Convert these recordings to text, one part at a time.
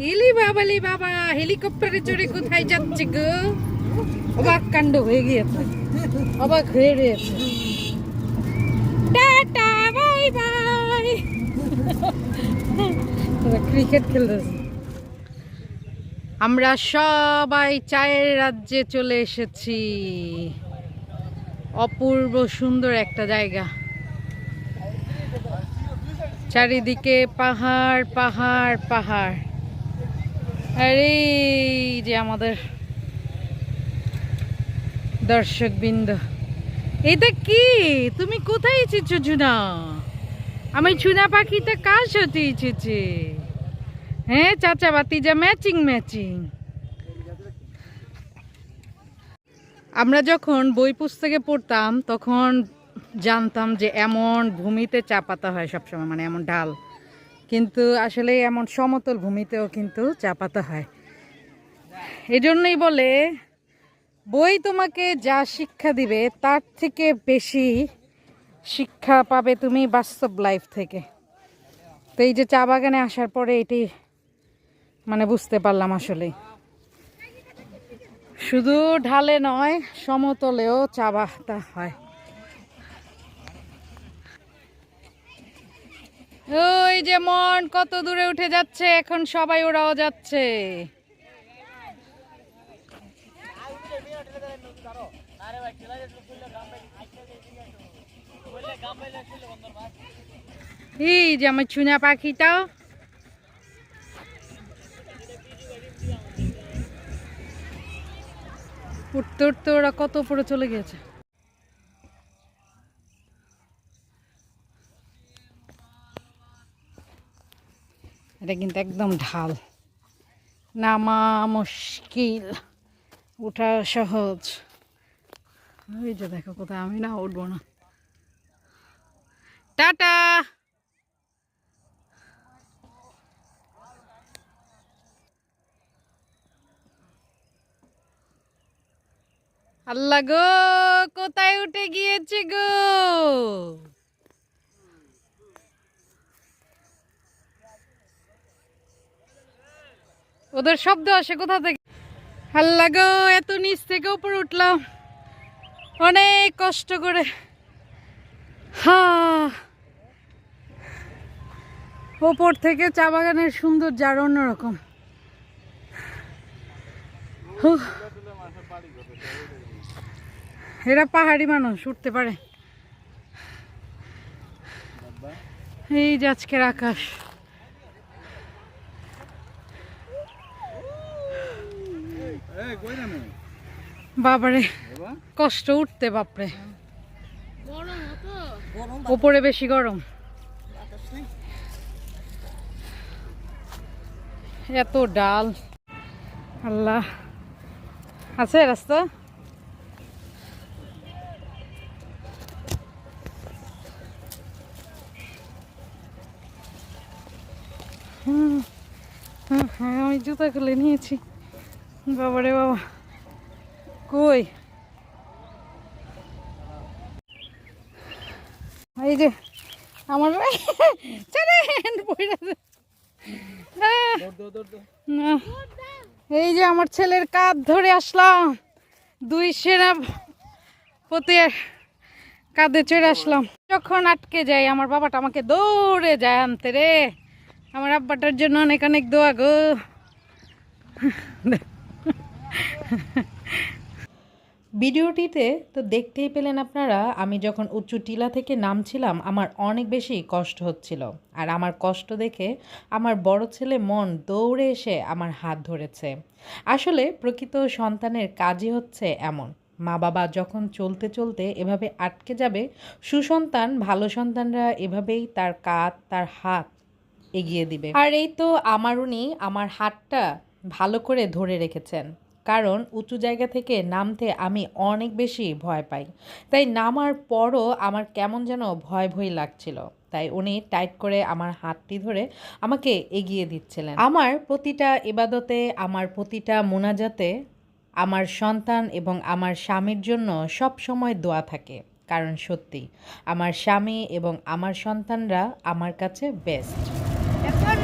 এলি বাবা লি বাবা হেলিকপ্টারে চড়ে কোথায় যাচ্ছে গো? অবাক কাণ্ড হয়ে গিয়েছে। অবাক হয়ে রয়েছে। Tata, bye bye. ক্রিকেট খেলতেছে। আমরা সবাই চায়ের রাজ্যে চলে এসেছি। অপূর্ব সুন্দর একটা জায়গা। চারিদিকে পাহাড় পাহাড় পাহাড়। আর যে আমাদের দর্শক বৃন্দ এটা কি? তুমি কোথায় এসেছ চুনা আমি চুনা পাখিটা কার সাথে এসেছে? হ্যাঁ চাচা বাতিজা ম্যাচিং ম্যাচিং আমরা যখন বই পুস্তকে পড়তাম, তখন জানতাম যে এমন ভূমিতে চা পাতা হয় সবসময় মানে এমন ঢাল। কিন্তু আসলে এমন সমতল ভূমিতেও কিন্তু চা পাতা হয়। এজন্যই বলে, বই তোমাকে যা শিক্ষা দিবে তার থেকে বেশি শিক্ষা পাবে তুমি বাস্তব লাইফ থেকে। তো এই যে চা বাগানে আসার পরে এটি মানে বুঝতে পারলাম আসলে। শুধু ঢালে নয়, সমতলেও চা বাগানটা হয়। ওই যে মন কত দূরে উঠে যাচ্ছে, এখন সবাই ওরাও যাচ্ছে। এই যে আমার চুনা পাখিটা। উঠতে উঠতে ওরা কত উপরে চলে গিয়েছে। এটা কিন্তু একদম ঢাল। নামা মুশকিল। ওঠা সহজ। ওই যে দেখো কোথায় আমি না উঠবো না। টাটা! আল্লাহ গো, কোথায় উঠে গিয়েছে গো? ওদের শব্দ আসে কোথা থেকে? আল্লাহ গো, এত নিচ থেকে উপরে উঠলাম। অনেক কষ্ট করে। হা। ওপর থেকে চা বাগানের সুন্দর যার অন্যরকম। এরা পাহাড়ি মানুষ, উঠতে পারে। এই যে আজকের আকাশ। বাবারে কষ্ট উঠতে বাপরে। ওপরে বেশি গরম। এত ডাল। আল্লাহ। আছে রাস্তা? হুম, হ্যাঁ আমি জুতা খুলে নিয়েছি। বাবারে বাবা। কই? এই যে, আমার। এই যে আমার ছেলের কাঁধ ধরে আসলাম, দুই সেরা পতি কাঁধে চড়ে আসলাম। যখন আটকে যাই আমার বাবাটা আমাকে দৌড়ে যায় আনতে রে। আমার আব্বাটার জন্য অনেক অনেক দোয়া গো। ভিডিওটিতে তো দেখতেই পেলেন আপনারা, আমি যখন উঁচু টিলা থেকে নামছিলাম, আমার অনেক বেশি কষ্ট হচ্ছিল। আর আমার কষ্ট দেখে আমার বড় ছেলে মন দৌড়ে এসে আমার হাত ধরেছে। আসলে প্রকৃত সন্তানের কাজই হচ্ছে এমন। মা বাবা যখন চলতে চলতে এভাবে আটকে যাবে, সুসন্তান, ভালো সন্তানরা এভাবেই তার কাঁধ, তার হাত এগিয়ে দিবে। আর এই তো আমার উনি আমার হাতটা ভালো করে ধরে রেখেছেন। কারণ উঁচু জায়গা থেকে নামতে আমি অনেক বেশি ভয় পাই। তাই নামার পরও আমার কেমন যেন ভয় ভয় লাগছিল। তাই উনি টাইট করে আমার হাতটি ধরে আমাকে এগিয়ে দিচ্ছিলেন। আমার প্রতিটা ইবাদতে, আমার প্রতিটা মোনাজাতে আমার সন্তান এবং আমার স্বামীর জন্য সব সময় দোয়া থাকে। কারণ সত্যি, আমার স্বামী এবং আমার সন্তানরা আমার কাছে বেস্ট এখন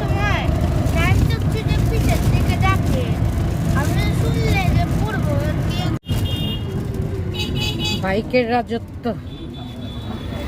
সময় বাইকের রাজত্ব।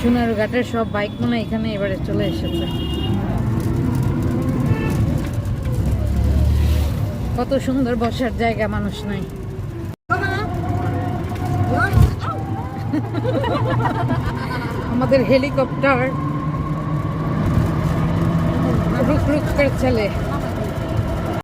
সোনার ঘাটের সব বাইক মনে এখানে এবারে চলে এসেছে। কত সুন্দর বসার জায়গা মানুষ নাই। আমাদের হেলিকপ্টার রুক রুক করে চলে।